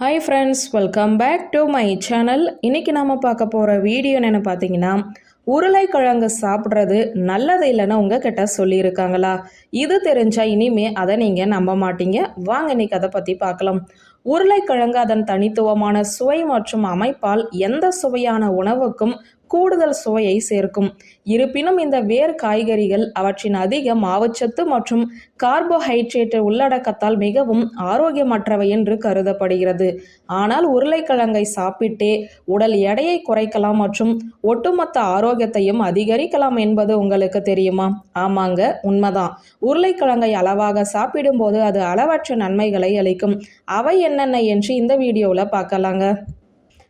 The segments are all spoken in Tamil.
Hi friends welcome back to my channel இன்றைக்கி நாம் பார்க்க போகிற வீடியோ என்னென்னு பார்த்தீங்கன்னா உருளைக்கிழங்கு சாப்பிட்றது நல்லது இல்லைன்னு உங்ககிட்ட சொல்லியிருக்காங்களா? இது தெரிஞ்சால் இனிமே அதை நீங்கள் நம்ப மாட்டீங்க. வாங்க இன்னைக்கு அதை பற்றி பார்க்கலாம். உருளைக்கிழங்கு அதன் தனித்துவமான சுவை மற்றும் அமைப்பால் எந்த சுவையான உணவுக்கும் கூடுதல் சுவையை சேர்க்கும். இருப்பினும் இந்த வேர் காய்கறிகள் அவற்றின் அதிக மாவுச்சத்து மற்றும் கார்போஹைட்ரேட் உள்ளடக்கத்தால் மிகவும் ஆரோக்கியமற்றவை என்று கருதப்படுகிறது. ஆனால் உருளைக்கிழங்கை சாப்பிட்டே உடல் எடையை குறைக்கலாம் மற்றும் ஒட்டுமொத்த ஆரோக்கியத்தையும் அதிகரிக்கலாம் என்பது உங்களுக்கு தெரியுமா? ஆமாங்க உண்மைதான். உருளைக்கிழங்கை அளவாக சாப்பிடும்போது அது அளவற்ற நன்மைகளை அளிக்கும். அவை என்னென்ன என்று இந்த வீடியோவில் பார்க்கலாங்க.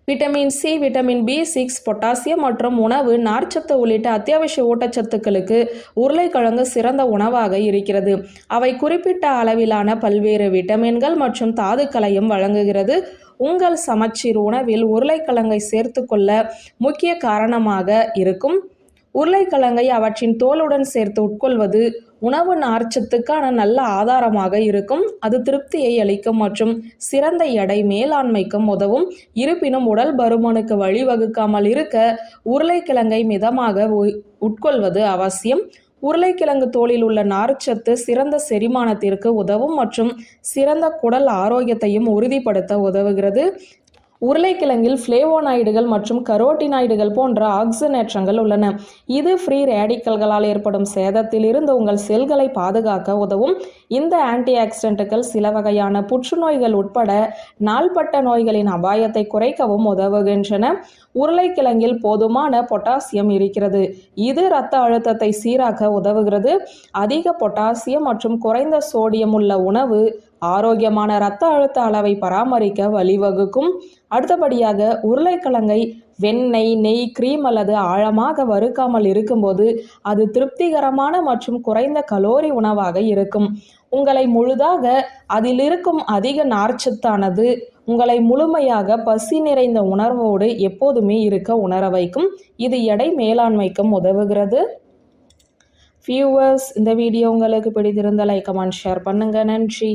Vitamin C vitamin B six potassium மற்றும் உணவு நார்ச்சத்து உள்ளிட்ட அத்தியாவசிய ஊட்டச்சத்துக்களுக்கு உருளைக்கிழங்கு சிறந்த உணவாக இருக்கிறது. அவை குறிப்பிட்ட அளவிலான பல்வேறு விட்டமின்கள் மற்றும் தாதுக்களையும் வழங்குகிறது. உங்கள் சமச்சீர் உணவில் உருளைக்கிழங்கை சேர்த்துக்கொள்ள முக்கிய காரணமாக இருக்கும். உருளைக்கிழங்கை அவற்றின் தோலுடன் சேர்த்து உட்கொள்வது உணவு நார்ச்சத்துக்கான நல்ல ஆதாரமாக இருக்கும். அது திருப்தியை அளிக்கும் மற்றும் சிறந்த எடை மேலாண்மைக்கும் உதவும். இருப்பினும் உடல் பருமனுக்கு வழிவகுக்காமல் இருக்க உருளைக்கிழங்கை மிதமாக உட்கொள்வது அவசியம். உருளைக்கிழங்கு தோலில் உள்ள நார்ச்சத்து சிறந்த செரிமானத்திற்கு உதவும் மற்றும் சிறந்த குடல் ஆரோக்கியத்தையும் உறுதிப்படுத்த உதவுகிறது. உருளைக்கிழங்கில் ஃப்ளேவோனாய்டுகள் மற்றும் கரோட்டினாய்டுகள் போன்ற ஆக்சினேற்றங்கள் உள்ளன. இது ஃப்ரீ ரேடிக்கல்களால் ஏற்படும் சேதத்தில் இருந்து உங்கள் செல்களை பாதுகாக்க உதவும். இந்த ஆன்டி ஆக்சிடென்ட்டுகள் சில வகையான புற்றுநோய்கள் உட்பட நாள்பட்ட நோய்களின் அபாயத்தை குறைக்கவும் உதவுகின்றன. உருளைக்கிழங்கில் போதுமான பொட்டாசியம் இருக்கிறது. இது இரத்த அழுத்தத்தை சீராக்க உதவுகிறது. அதிக பொட்டாசியம் மற்றும் குறைந்த சோடியம் உள்ள உணவு ஆரோக்கியமான இரத்த அழுத்த அளவை பராமரிக்க வழிவகுக்கும். அடுத்தபடியாக உருளைக்கிழங்கை வெண்ணெய் நெய் கிரீம் அல்லது ஆழமாக வறுக்காமல் இருக்கும்போது அது திருப்திகரமான மற்றும் குறைந்த கலோரி உணவாக இருக்கும். உங்களை முழுதாக அதில் இருக்கும் அதிக நார்ச்சத்தானது உங்களை முழுமையாக பசி நிறைந்த உணர்வோடு எப்போதுமே இருக்க உணர வைக்கும். இது எடை மேலாண்மைக்கும் உதவுகிறது. வியூவர்ஸ் இந்த வீடியோ உங்களுக்கு பிடித்திருந்த லைக் கமெண்ட் ஷேர் பண்ணுங்கள் நன்றி.